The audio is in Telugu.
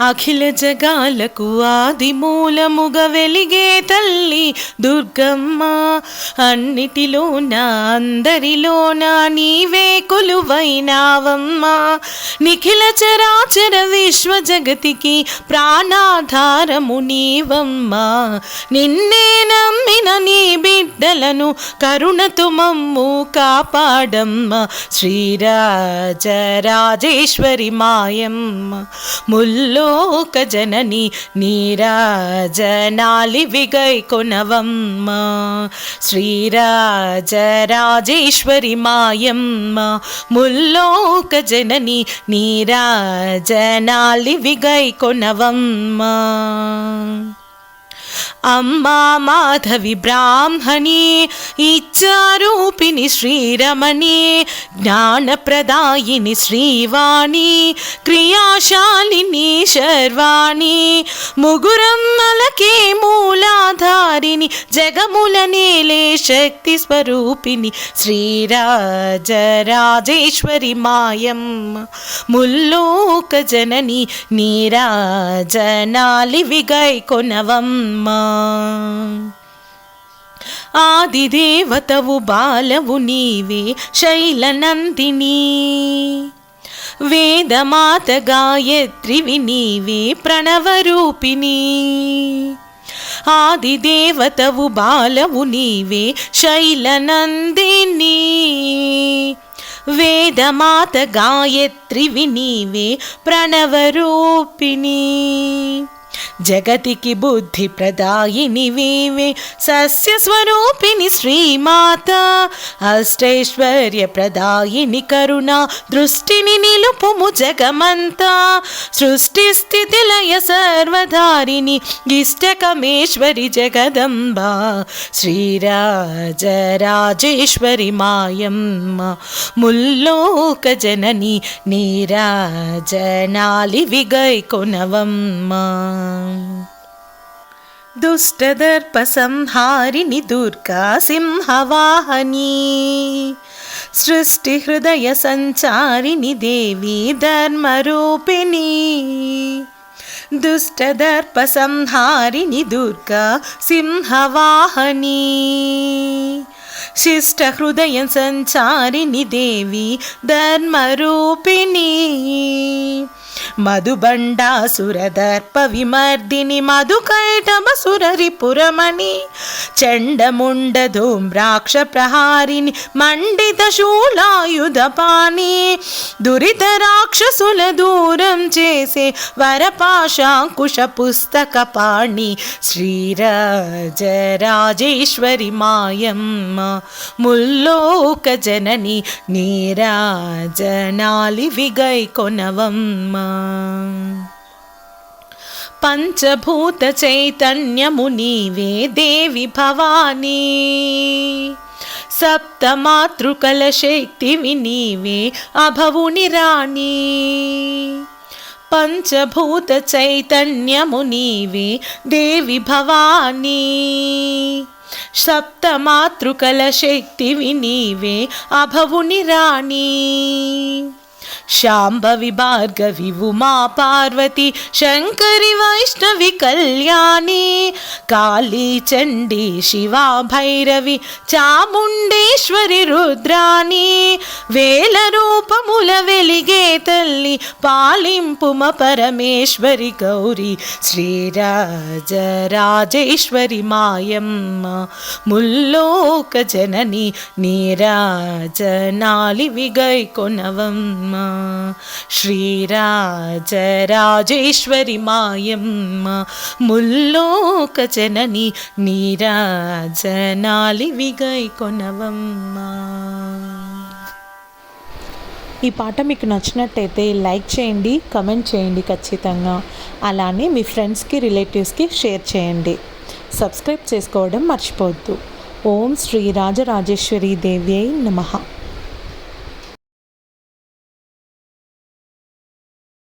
అఖిల జగాలకు ఆది మూలముగ వెలిగే తల్లి దుర్గమ్మ. అన్నిటిలోన అందరిలోన నీవే కొలువైనావమ్మ. నిఖిల చరాచర విశ్వ జగతికి ప్రాణాధారము నీవమ్మ. నిన్నే నమ్మిన నీ ప్రజలను కరుణతు మమ్ము కాపాడమ్మ. శ్రీరాజరాజేశ్వరి మాయమ్మ ముల్లోక జనని నీరాజనాలి విగై కొనవమ్మ. శ్రీరాజరాజేశ్వరి మాయమ్మ ముల్లోక జనని నీరాజనాలి విగై కొనవమ్మ. అమ్మా మాధవి బ్రాహ్మణి ఇచ్చారూపిణి శ్రీరమణి జ్ఞానప్రదాయిని శ్రీవాణి క్రియాశాలిని శర్వాణి ముగురమ్మలకే మూలాధారిణి జగముల నేలే శక్తి స్వరూపిణి శ్రీరాజరాజేశ్వరి మాయమ్మ ముల్లోక జనని నీరాజనాలి విగై కొనవమ్మ. ఆదిదేవతవు బాలవు నీవే శైలనందిని. వేదమాత గాయత్రివి నీవే ప్రణవరూపిణి. ఆదిదేవతవు బాలవు నీవే శైలనందిని. వేదమాత గాయత్రివి నీవే ప్రణవరూపిణి. జగతికి బుద్ధి ప్రదాయిని వీవే సస్య స్వరూపిణి శ్రీమాత. అష్టైశ్వర్య ప్రదాయిని కరుణ దృష్టిని నిలుపుము జగమంతా. సృష్టి స్థితి లయ సర్వధారిణి ఇష్టకమేశ్వరి జగదంబ. శ్రీరాజరాజేశ్వరి మాయమ్మ. ముల్లోక జనని నీరాజనాలి విగై కొనవమ్మ. దుష్టదర్ప సంహారిణి దుర్గా సింహవాహని సృష్టి హృదయ సంచారిణి దేవి ధర్మరూపిణి దుష్టదర్ప సంహారిణి దుర్గా సింహవాహని శిష్ట మధుబండాసురదర్ప విమర్దిని మధుకైటమసురరిపురమణి చండముండ ధూమ్రాక్ష మండిత శూలాయుధపాణి దురిత రాక్షసుల దూరం చేసే వరపాశాంకుశ పుస్తక పాణి శ్రీరాజరాజేశ్వరి మాయమ్మ ముల్లోక జనని నీరాజనాలి విగై కొనవమ్మ పంచభూత చైతన్యము నీవే దేవి భవానీ. సప్తమాతృకల శక్తివి నీవే అభవుని రాణి. పంచభూత చైతన్యము నీవే దేవి భవానీ. సప్తమాతృకల శక్తివి నీవే అభవుని రాణి. శాంభవి భార్గవి ఉమా పార్వతి శంకరి వైష్ణవి కళ్యాణి కాళీ చండి శివా భైరవి చాముండేశ్వరి రుద్రాణి వేల రూపముల వెలిగే తల్లి పాలింపుమ పరమేశ్వరి గౌరి శ్రీరాజరాజేశ్వరి మాయమ్మ ముల్లోక జనని నీరాజనాలి విగై కొనవమ్మ శ్రీరాజరాజేశ్వరి మాయమ్మ ముల్లోక జనని నీరాజనాలి విగై కొనవమ్మ. ఈ పాట మీకు నచ్చినట్టయితే లైక్ చేయండి కమెంట్ చేయండి ఖచ్చితంగా. అలానే మీ ఫ్రెండ్స్కి రిలేటివ్స్కి షేర్ చేయండి. సబ్స్క్రైబ్ చేసుకోవడం మర్చిపోవద్దు. ఓం శ్రీ రాజరాజేశ్వరి దేవ్యై నమః.